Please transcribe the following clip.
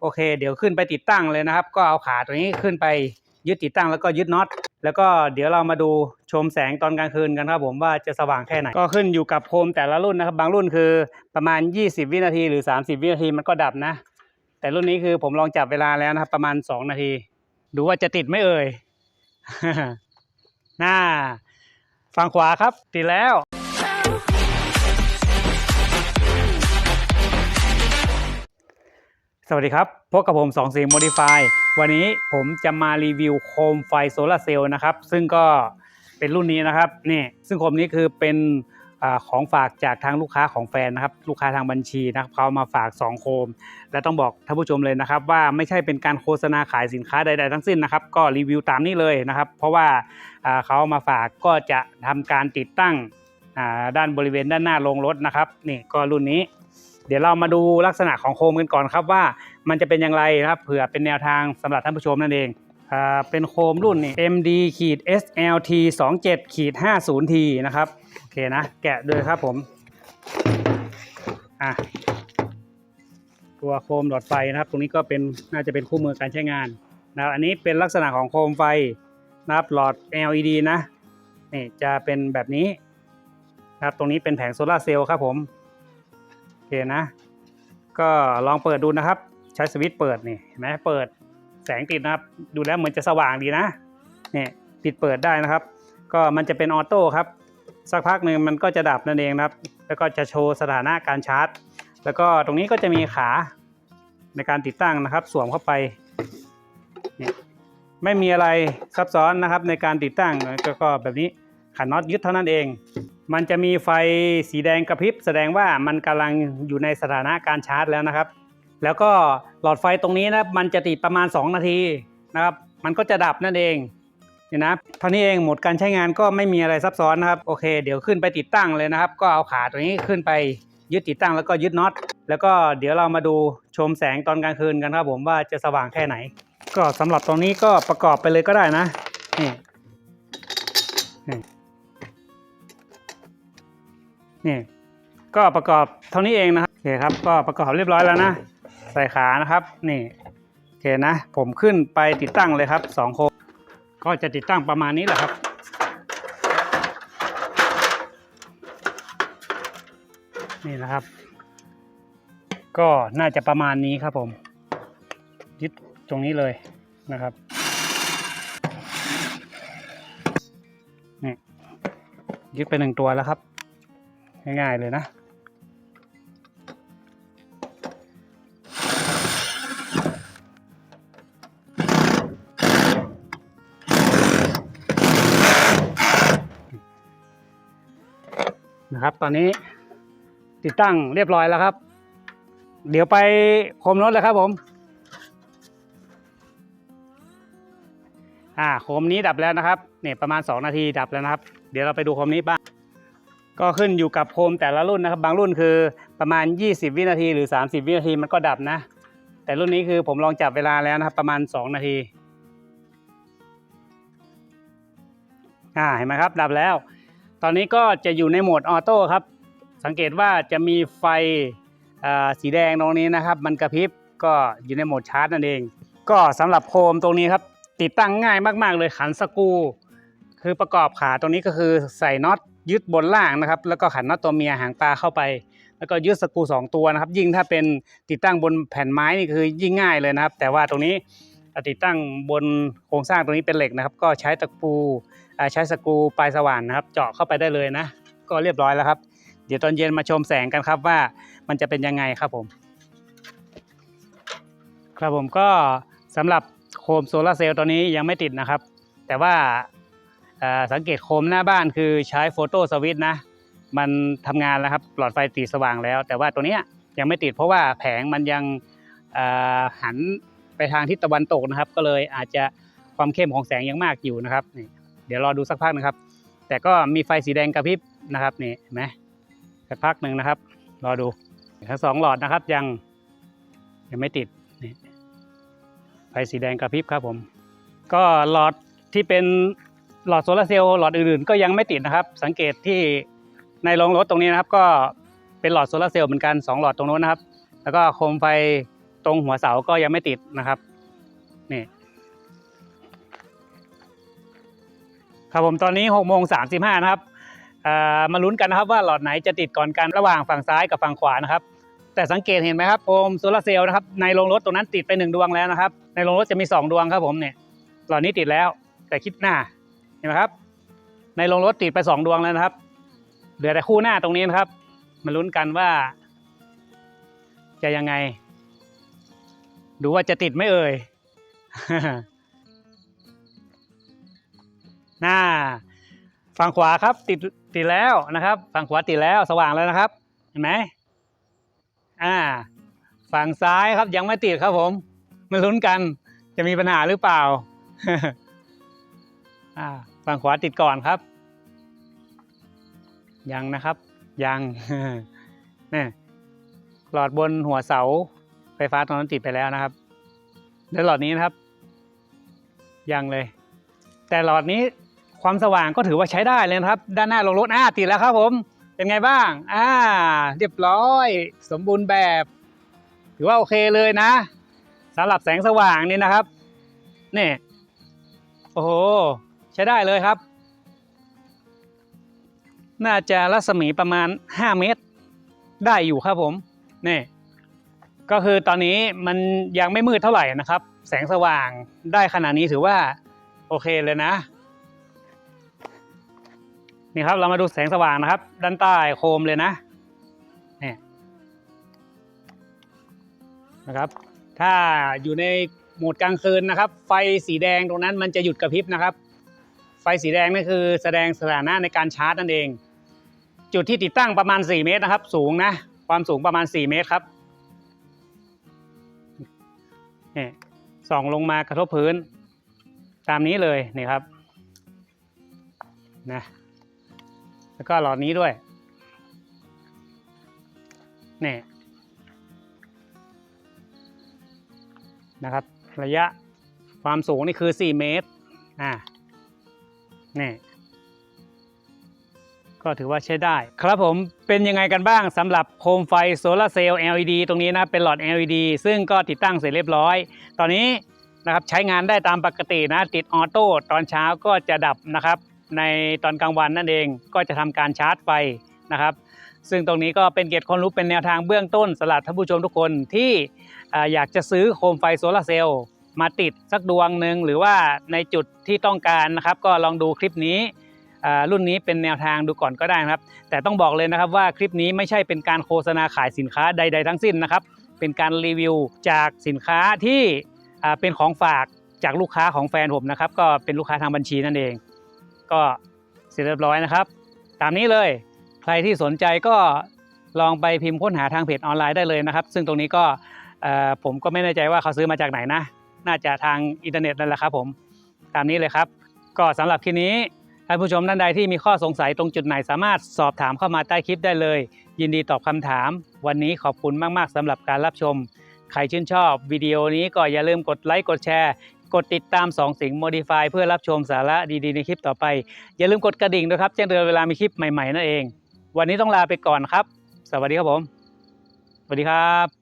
โอเค เดี๋ยวขึ้นไปติดตั้งเลยนะครับ ก็เอาขาตัวนี้ขึ้นไปยึดติดตั้งแล้วก็ยึดน็อตแล้วก็เดี๋ยวเรามาดูชมแสงตอนกลางคืนกันครับผมว่าจะสว่างแค่ไหน ก็ขึ้นอยู่กับโคมแต่ละรุ่นนะครับ บางรุ่นคือประมาณ 20 วินาทีหรือ 30 วินาทีมันก็ดับนะ แต่รุ่นนี้คือผมลองจับเวลาแล้วนะครับ ประมาณ 2 นาที ดูว่าจะติดไม่เอ่ยน่าฝั่งขวาครับ ติดแล้ว สวัสดีครับ พบกับผม2 4 Modify วันนี้ผมจะมารีวิวโคมไฟโซลาเซลล์นะครับ ซึ่งก็เป็นรุ่นนี้นะครับนี่ซึ่งโคมนี้คือเป็นอของฝากจากทางลูกค้าของแฟนนะครับ ลูกค้าทางบัญชีนะครับเขามาฝาก 2 โคม และต้องบอกท่านผู้ชมเลยนะครับ ว่าไม่ใช่เป็นการโฆษณาขายสินค้าใด ๆ ทั้งสิ้นนะครับ ก็รีวิวตามนี้เลยนะครับ เพราะว่าเขามาฝากก็จะทำการติดตั้งด้านบริเวณด้านหน้าโรงรถนะครับนี่ก็รุ่นนี้ เดี๋ยวเรามาดูลักษณะของโคมกันก่อนครับว่ามันจะเป็นอย่างไรนะครับเผื่อเป็นแนวทางสำหรับท่านผู้ชมนั่นเองอ่าเป็นโคมรุ่นนี่ MD ขีด SLT 27ขีด 50T นะครับโอเคนะ แกะเลยครับผมอะตัวโคมหลอดไฟนะครับ ตรงนี้ก็เป็นน่าจะเป็นคู่มือการใช้งานนะครับอันนี้เป็นลักษณะของโคมไฟนะครับหลอด LED นะนี่จะเป็นแบบนี้นะครับตรงนี้เป็นแผงโซลาเซลล์ครับผม เคนะ ก็ลองเปิดดูนะครับ ใช้สวิตช์เปิดนี่เห็นไหมเปิดแสงติดนะครับ ดูแล้วเหมือนจะสว่างดีนะเนี่ยปิดเปิดได้นะครับ ก็มันจะเป็นออโต้ครับ สักพักหนึ่งมันก็จะดับนั่นเองนะครับ แล้วก็จะโชว์สถานะการชาร์จ แล้วก็ตรงนี้ก็จะมีขาในการติดตั้งนะครับ สวมเข้าไปนี่ไม่มีอะไรซับซ้อนนะครับในการติดตั้งก็แบบนี้ขันน็อตยึดเท่านั้นเอง มันจะมีไฟสีแดงกระพริบแสดงว่ามันกำลังอยู่ในสถานะการชาร์จแล้วนะครับ แล้วก็หลอดไฟตรงนี้นะมันจะติดประมาณ 2 นาทีนะครับ มันก็จะดับนั่นเองเนี่ยนะเท่านี้เองหมดการใช้งานก็ไม่มีอะไรซับซ้อนนะครับโอเค เดี๋ยวขึ้นไปติดตั้งเลยนะครับ ก็เอาขาตัวนี้ขึ้นไปยึดติดตั้งแล้วก็ยึดน็อตแล้วก็เดี๋ยวเรามาดูชมแสงตอนกลางคืนกันครับผมว่าจะสว่างแค่ไหน ก็สำหรับตรงนี้ก็ประกอบไปเลยก็ได้นะนี่ นี่ก็ประกอบเท่านี้เองนะครับโอเคครับก็ประกอบเรียบร้อยแล้วนะ ใส่ขานะครับนี่โอเคนะ ผมขึ้นไปติดตั้งเลยครับสองโคมก็จะติดตั้งประมาณนี้แหละครับนี่นะครับ ก็น่าจะประมาณนี้ครับผมยึดตรงนี้เลยนะครับนี่ยึดไปหนึ่งตัวแล้วครับ ง่ายๆเลยนะ นะครับ ตอนนี้ติดตั้งเรียบร้อยแล้วครับ เดี๋ยวไปคมรถเลยครับผมอ่าโคมนี้ดับแล้วนะครับเนี่ยประมาณ 2 นาทีดับแล้วนะครับ เดี๋ยวเราไปดูโคมนี้บ้าง ก็ขึ้นอยู่กับโคมแต่ละรุ่นนะครับ บางรุ่นคือประมาณ 20 วินาทีหรือ 30 วินาทีมันก็ดับนะ แต่รุ่นนี้คือผมลองจับเวลาแล้วนะครับ ประมาณ 2 นาทีอ่าเห็นไหมครับ ดับแล้ว ตอนนี้ก็จะอยู่ในโหมดออโต้ครับ สังเกตว่าจะมีไฟอ่าสีแดงตรงนี้นะครับ มันกระพริบก็อยู่ในโหมดชาร์จนั่นเอง ก็สำหรับโคมตรงนี้ครับ ติดตั้งง่ายมาก ๆ เลยขันสกูคือประกอบขาตรงนี้ก็คือใส่น็อต ยึดบนล่างนะครับ แล้วก็ขันน็อตตัวเมียหางปลาเข้าไป แล้วก็ยึดสกรูสองตัวนะครับ ยิ่งถ้าเป็นติดตั้งบนแผ่นไม้นี่คือยิ่งง่ายเลยนะครับ แต่ว่าตรงนี้ติดตั้งบนโครงสร้างตรงนี้เป็นเหล็กนะครับ ก็ใช้ตะปูใช้สกรูปลายสว่านนะครับ เจาะเข้าไปได้เลยนะ ก็เรียบร้อยแล้วครับ เดี๋ยวตอนเย็นมาชมแสงกันครับว่ามันจะเป็นยังไงครับผม ครับผมก็สำหรับโคมโซลาร์เซลล์ตัวนี้ยังไม่ติดนะครับ แต่ว่า สังเกตโคมหน้าบ้านคือใช้โฟโต้สวิตช์นะ มันทำงานแล้วครับหลอดไฟติดสว่างแล้ว แต่ว่าตัวเนี้ยยังไม่ติดเพราะว่าแผงมันยังหันไปทางทิศตะวันตกนะครับ ก็เลยอาจจะความเข้มของแสงยังมากอยู่นะครับนี่เดี๋ยวรอดูสักพักนะครับ แต่ก็มีไฟสีแดงกระพริบนะครับนี่เห็นไหมสักพักหนึ่งนะครับ รอดูทั้งสองหลอดนะครับยังยังไม่ติดนี่ไฟสีแดงกระพริบครับผม ก็หลอดที่เป็น หลอดโซลาร์เซลล์หลอดอื่นๆ ก็ยังไม่ติดนะครับ สังเกตที่ในโรงรถตรงนี้นะครับ ก็เป็นหลอดโซลาร์เซลล์เหมือนกันสองหลอดตรงโน้นนะครับ แล้วก็โคมไฟตรงหัวเสาก็ยังไม่ติดนะครับนี่ครับผมตอนนี้หกโมงสามสิบห้านะครับมาลุ้นกันนะครับว่าหลอดไหนจะติดก่อนกันระหว่างฝั่งซ้ายกับฝั่งขวานะครับ แต่สังเกตเห็นไหมครับโคมโซลาร์เซลล์นะครับในโรงรถตรงนั้นติดไปหนึ่งดวงแล้วนะครับ ในโรงรถจะมีสองดวงครับผมเนี่ยหลอดนี้ติดแล้วแต่คิดหน้า เห็นไหมครับ ในโรงรถติดไปสองดวงแล้วนะครับ เหลือแต่คู่หน้าตรงนี้นะครับ มาลุ้นกันว่า จะยังไง ดูว่าจะติดไม่เอ่ยน่าฝั่งขวาครับ ติดติดแล้วนะครับ ฝั่งขวาติดแล้วสว่างแล้วนะครับ เห็นไหมอ่า ฝั่งซ้ายครับยังไม่ติดครับผมมาลุ้นกันจะมีปัญหาหรือเปล่า อ่า ฝั่งขวาติดก่อนครับ ยังนะครับ ยังนี่หลอดบนหัวเสาไฟฟ้าตรงนั้นติดไปแล้วนะครับแล้วหลอดนี้นะครับ ยังเลย แต่หลอดนี้ความสว่างก็ถือว่าใช้ได้เลยนะครับ ด้านหน้าลงรถอ่าติดแล้วครับผม เป็นไงบ้าง อ่า เรียบร้อย สมบูรณ์แบบ ถือว่าโอเคเลยนะสำหรับแสงสว่างนี่นะครับ นี่ โอ้โห ช้ได้เลยครับ น่าจะรัศมีประมาณ 5 เมตร ได้อยู่ครับผมนี่ก็คือตอนนี้มันยังไม่มืดเท่าไหร่นะครับ แสงสว่างได้ขนาดนี้ถือว่าโอเคเลยนะ นี่ครับเรามาดูแสงสว่างนะครับ ด้านใต้โคมเลยนะนี่นะครับ ถ้าอยู่ในโหมดกลางคืนนะครับ ไฟสีแดงตรงนั้นมันจะหยุดกระพริบนะครับ ฟสีแดงนั่นคือแสดงสถานะในการชาร์จนั่นเอง จุดที่ติดตั้งประมาณ 4 เมตรนะครับ สูงนะ ความสูงประมาณ 4 เมตรครับนี่ส่องลงมากระทบพื้น ตามนี้เลยนี่ครับนะแล้วก็หลอดนี้ด้วยนี่นะครับ ระยะความสูงนี่คือ 4 เมตรอ่า นี่ก็ถือว่าใช้ได้ ครับผมเป็นยังไงกันบ้างสำหรับโคมไฟโซลาเซลล์ LED ตรงนี้นะเป็นหลอด LED ซึ่งก็ติดตั้งเสร็จเรียบร้อย ตอนนี้นะครับใช้งานได้ตามปกตินะติดออโต้ตอนเช้าก็จะดับนะครับ ในตอนกลางวันนั่นเองก็จะทำการชาร์จไฟนะครับ ซึ่งตรงนี้ก็เป็นเกร็ดความรู้เป็นแนวทางเบื้องต้นสำหรับท่านผู้ชมทุกคนที่อยากจะซื้อโคมไฟโซลาเซลล์ มาติดสักดวงหนึ่งหรือว่าในจุดที่ต้องการนะครับ ก็ลองดูคลิปนี้รุ่นนี้เป็นแนวทางดูก่อนก็ได้นะครับ แต่ต้องบอกเลยนะครับว่าคลิปนี้ไม่ใช่เป็นการโฆษณาขายสินค้าใด ๆ ทั้งสิ้นนะครับ เป็นการรีวิวจากสินค้าที่เป็นของฝากจากลูกค้าของแฟนผมนะครับ ก็เป็นลูกค้าทางบัญชีนั่นเอง ก็เสร็จเรียบร้อยนะครับ ตามนี้เลยใครที่สนใจก็ลองไปพิมพ์ค้นหาทางเพจออนไลน์ได้เลยนะครับ ซึ่งตรงนี้ก็ผมก็ไม่แน่ใจว่าเขาซื้อมาจากไหนนะ น่าจะทางอินเทอร์เน็ตนั่นแหละครับผมตามนี้เลยครับ ก็สำหรับคลิปนี้ท่านผู้ชมท่านใดที่มีข้อสงสัยตรงจุดไหนสามารถสอบถามเข้ามาใต้คลิปได้เลย ยินดีตอบคำถาม วันนี้ขอบคุณมากๆสำหรับการรับชม ใครชื่นชอบวิดีโอนี้ก็อย่าลืมกดไลค์กดแชร์กดติดตาม 2 สิ่ง Modify เพื่อรับชมสาระดีๆ ในคลิปต่อไป อย่าลืมกดกระดิ่งด้วยครับแจ้งเตือนเวลามีคลิปใหม่ๆนั่นเอง วันนี้ต้องลาไปก่อนครับ สวัสดีครับผม สวัสดีครับ